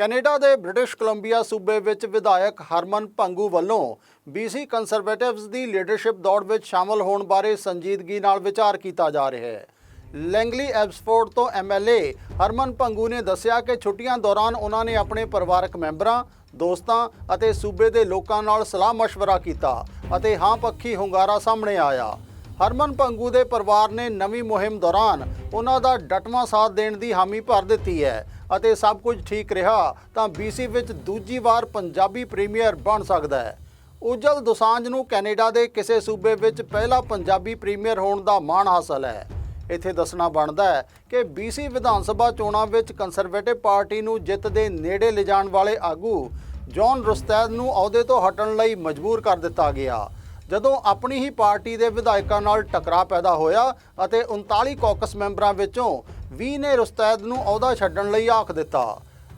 Canada ਦੇ British Columbia ਸੂਬੇ ਵਿੱਚ ਵਿਧਾਇਕ ਹਰਮਨ ਭੰਗੂ ਵੱਲੋਂ BC ਕੰਜ਼ਰਵੇਟਿਵਸ ਦੀ ਲੀਡਰਸ਼ਿਪ ਦੌੜ ਵਿੱਚ ਸ਼ਾਮਲ ਹੋਣ ਬਾਰੇ ਸੰਜੀਦਗੀ ਨਾਲ ਵਿਚਾਰ ਕੀਤਾ ਜਾ ਰਿਹਾ ਹੈ ਲੈਂਗਲੀ ਐਬਸਫੋਰਡ ਤੋਂ ਐਮਐਲਏ ਹਰਮਨ ਭੰਗੂ ਨੇ ਦੱਸਿਆ ਕਿ ਛੁੱਟੀਆਂ ਦੌਰਾਨ ਉਹਨਾਂ ਨੇ ਆਪਣੇ ਪਰਿਵਾਰਕ ਮੈਂਬਰਾਂ ਦੋਸਤਾਂ ਅਤੇ ਸੂਬੇ ਦੇ ਲੋਕਾਂ ਨਾਲ ਸਲਾਹ مشورہ ਕੀਤਾ ਅਤੇ ਹਾਂ ਪੱਖੀ ਹੁੰਗਾਰਾ ਸਾਹਮਣੇ ਆਇਆ ਹਰਮਨ ਪੰਗੂ ਦੇ ਪਰਿਵਾਰ ਨੇ ਨਵੀਂ ਮੁਹਿੰਮ ਦੌਰਾਨ ਉਹਨਾਂ ਦਾ ਡਟਵਾਂ ਸਾਥ ਦੇਣ ਦੀ ਹਾਮੀ ਭਰ ਦਿੱਤੀ ਹੈ ਅਤੇ ਸਭ ਕੁਝ ਠੀਕ ਰਿਹਾ ਤਾਂ BC ਵਿੱਚ ਦੂਜੀ ਵਾਰ ਪੰਜਾਬੀ ਪ੍ਰੀਮੀਅਰ ਬਣ ਸਕਦਾ ਹੈ। ਉਜਲ ਦੋਸਾਂਝ ਨੂੰ ਕੈਨੇਡਾ ਦੇ ਕਿਸੇ ਸੂਬੇ ਵਿੱਚ ਪਹਿਲਾ ਪੰਜਾਬੀ ਪ੍ਰੀਮੀਅਰ ਹੋਣ ਦਾ ਮਾਣ ਹਾਸਲ ਹੈ। ਇੱਥੇ ਦੱਸਣਾ ਬਣਦਾ ਹੈ ਕਿ BC ਵਿਧਾਨ ਸਭਾ ਚੋਣਾਂ ਵਿੱਚ ਕੰਸਰਵੇਟਿਵ ਪਾਰਟੀ ਨੂੰ ਜਿੱਤ ਦੇ ਨੇੜੇ ਲਿਜਾਣ ਵਾਲੇ ਆਗੂ ਜੌਨ ਰੁਸਤੈਦ ਨੂੰ ਅਹੁਦੇ ਤੋਂ ਹਟਣ ਲਈ ਮਜਬੂਰ ਕਰ ਦਿੱਤਾ ਗਿਆ। ਜਦੋਂ ਆਪਣੀ ਹੀ ਪਾਰਟੀ ਦੇ ਵਿਧਾਇਕਾਂ ਨਾਲ ਟਕਰਾਅ ਪੈਦਾ ਹੋਇਆ ਅਤੇ 39 ਕਾਕਸ ਮੈਂਬਰਾਂ ਵਿੱਚੋਂ 20 ਨੇ ਰੁਸਤੈਦ ਨੂੰ ਅਹੁਦਾ ਛੱਡਣ ਲਈ ਆਖ ਦਿੱਤਾ।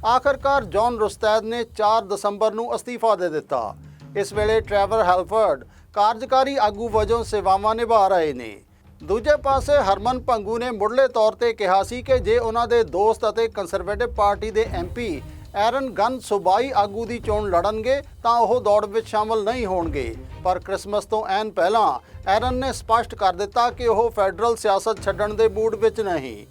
ਆਖਰਕਾਰ ਜੌਨ ਰੁਸਤੈਦ ਨੇ 4 ਦਸੰਬਰ ਨੂੰ ਅਸਤੀਫਾ ਦੇ ਦਿੱਤਾ। ਇਸ ਵੇਲੇ ਟ੍ਰੈਵਰ ਹੈਲਫਰਡ ਕਾਰਜਕਾਰੀ ਆਗੂ ਵਜੋਂ ਸੇਵਾਵਾਂ ਨਿਭਾ ਰਹੇ ਨੇ। ਦੂਜੇ ਪਾਸੇ ਹਰਮਨ ਭੰਗੂ ਨੇ ਮੁੱਢਲੇ ਤੌਰ ਤੇ ਕਿਹਾ ਸੀ ਕਿ ਜੇ ਉਹਨਾਂ ਦੇ ਦੋਸਤ ਅਤੇ ਕੰਜ਼ਰਵੇਟਿਵ ਪਾਰਟੀ ਦੇ ਐਮਪੀ ਐਰਨ ਗਨ ਸੁਬਾਈ ਆਗੂ ਦੀ ਚੋਣ ਲੜਨਗੇ ਤਾਂ ਉਹ ਦੌੜ ਵਿੱਚ ਸ਼ਾਮਲ ਨਹੀਂ ਹੋਣਗੇ। ਪਰ ਕ੍ਰਿਸਮਸ ਤੋਂ ਐਨ ਪਹਿਲਾਂ ਐਰਨ ਨੇ ਸਪਸ਼ਟ ਕਰ ਦਿੱਤਾ ਕਿ ਉਹ ਫੈਡਰਲ ਸਿਆਸਤ ਛੱਡਣ ਦੇ ਮੂਡ ਵਿੱਚ ਨਹੀਂ।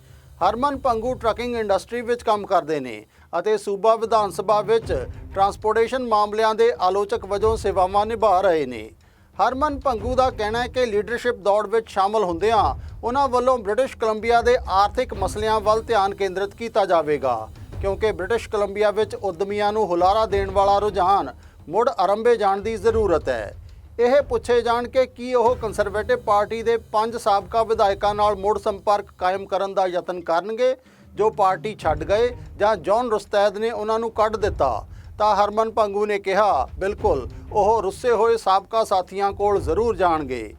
ਹਰਮਨ ਪੰਗੂ ਟਰੱਕਿੰਗ ਇੰਡਸਟਰੀ ਵਿੱਚ ਕੰਮ ਕਰਦੇ ਨੇ ਅਤੇ ਸੂਬਾ ਵਿਧਾਨ ਸਭਾ ਵਿੱਚ ਟਰਾਂਸਪੋਰਟੇਸ਼ਨ ਮਾਮਲਿਆਂ ਦੇ ਆਲੋਚਕ ਵਜੋਂ ਸੇਵਾਵਾਂ ਨਿਭਾ ਰਹੇ ਨੇ। ਹਰਮਨ ਪੰਗੂ ਦਾ ਕਹਿਣਾ ਹੈ ਕਿ ਲੀਡਰਸ਼ਿਪ ਦੌੜ ਵਿੱਚ ਸ਼ਾਮਲ ਹੁੰਦਿਆਂ ਉਹਨਾਂ ਵੱਲੋਂ ਬ੍ਰਿਟਿਸ਼ ਕੋਲੰਬੀਆ ਦੇ ਆਰਥਿਕ ਮਸਲਿਆਂ ਵੱਲ ਧਿਆਨ ਕੇਂਦਰਿਤ ਕੀਤਾ ਜਾਵੇਗਾ। ਕਿਉਂਕਿ ਬ੍ਰਿਟਿਸ਼ ਕੋਲੰਬੀਆ ਵਿੱਚ ਉਦਮੀਆਂ ਨੂੰ ਹੁਲਾਰਾ ਦੇਣ ਵਾਲਾ ਰੁਝਾਨ ਮੁੜ ਆਰੰਭੇ ਜਾਣ ਦੀ ਜ਼ਰੂਰਤ ਹੈ। ਇਹ ਪੁੱਛੇ ਜਾਣ ਕਿ ਕੀ ਉਹ ਕੰਜ਼ਰਵੇਟਿਵ ਪਾਰਟੀ ਦੇ ਪੰਜ ਸਾਬਕਾ ਵਿਧਾਇਕਾਂ ਨਾਲ ਮੁੜ ਸੰਪਰਕ ਕਾਇਮ ਕਰਨ ਦਾ ਯਤਨ ਕਰਨਗੇ, ਜੋ ਪਾਰਟੀ ਛੱਡ ਗਏ ਜਾਂ ਜੌਨ ਰੁਸਤੈਦ ਨੇ ਉਹਨਾਂ ਨੂੰ ਕੱਢ ਦਿੱਤਾ। ਤਾਂ ਹਰਮਨ ਭੰਗੂ ਨੇ ਕਿਹਾ, ਬਿਲਕੁਲ, ਉਹ ਰੁੱਸੇ ਹੋਏ ਸਾਬਕਾ ਸਾਥੀਆਂ ਕੋਲ ਜ਼ਰੂਰ ਜਾਣਗੇ।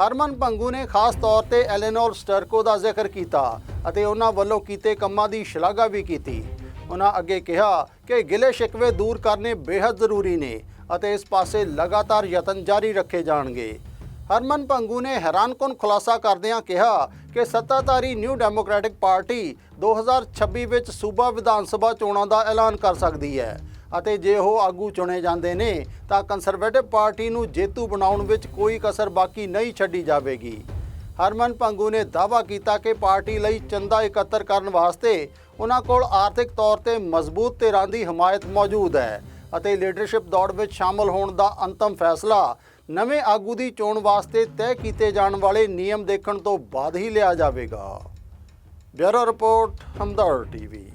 ਹਰਮਨ ਭੰਗੂ ਨੇ ਖਾਸ ਤੌਰ ਤੇ ਐਲੇਨੋਰ ਸਟਰਕੋ ਦਾ ਜ਼ਿਕਰ ਕੀਤਾ ਅਤੇ ਉਹਨਾਂ ਵੱਲੋਂ ਕੀਤੇ ਕੰਮਾਂ ਦੀ ਸ਼ਲਾਘਾ ਵੀ ਕੀਤੀ। ਉਹਨਾਂ ਅੱਗੇ ਕਿਹਾ ਕਿ ਗਿਲੇ ਸ਼ਿਕਵੇ ਦੂਰ ਕਰਨੇ ਬੇहद ਜ਼ਰੂਰੀ ਨੇ ਅਤੇ ਇਸ ਪਾਸੇ ਲਗਾਤਾਰ ਯਤਨ ਜਾਰੀ ਰੱਖੇ ਜਾਣਗੇ। ਹਰਮਨ ਪੰਗੂ ਨੇ ਹੈਰਾਨਕੁਨ ਖੁਲਾਸਾ ਕਰਦਿਆਂ ਕਿਹਾ ਕਿ ਸੱਤਾਧਾਰੀ ਨਿਊ ਡੈਮੋਕ੍ਰੈਟਿਕ ਪਾਰਟੀ 2026 ਵਿੱਚ ਸੂਬਾ ਵਿਧਾਨ ਸਭਾ ਚੋਣਾਂ ਦਾ ਐਲਾਨ ਕਰ ਸਕਦੀ ਹੈ ਅਤੇ ਜੇ ਉਹ ਆਗੂ ਚੁਣੇ ਜਾਂਦੇ ਨੇ ਤਾਂ ਕੰਸਰਵੇਟਿਵ ਪਾਰਟੀ ਨੂੰ ਜੇਤੂ ਬਣਾਉਣ ਵਿੱਚ ਕੋਈ ਕਸਰ ਬਾਕੀ ਨਹੀਂ ਛੱਡੀ ਜਾਵੇਗੀ। ਹਰਮਨ ਭੰਗੂ ਨੇ ਦਾਅਵਾ ਕੀਤਾ ਕਿ ਪਾਰਟੀ ਲਈ ਚੰਦਾ ਇਕੱਤਰ ਕਰਨ ਵਾਸਤੇ ਉਹਨਾਂ ਕੋਲ ਆਰਥਿਕ ਤੌਰ ਤੇ ਮਜ਼ਬੂਤ ਧਿਰਾਂ ਦੀ ਹਮਾਇਤ ਮੌਜੂਦ ਹੈ ਅਤੇ ਲੀਡਰਸ਼ਿਪ ਦੌੜ ਵਿੱਚ ਸ਼ਾਮਲ ਹੋਣ ਦਾ ਅੰਤਮ ਫੈਸਲਾ ਨਵੇਂ ਆਗੂ ਦੀ ਚੋਣ ਵਾਸਤੇ ਤੈਅ ਕੀਤੇ ਜਾਣ ਵਾਲੇ ਨਿਯਮ ਦੇਖਣ ਤੋਂ ਬਾਅਦ ਹੀ ਲਿਆ ਜਾਵੇਗਾ। Bureau report Hamdard TV.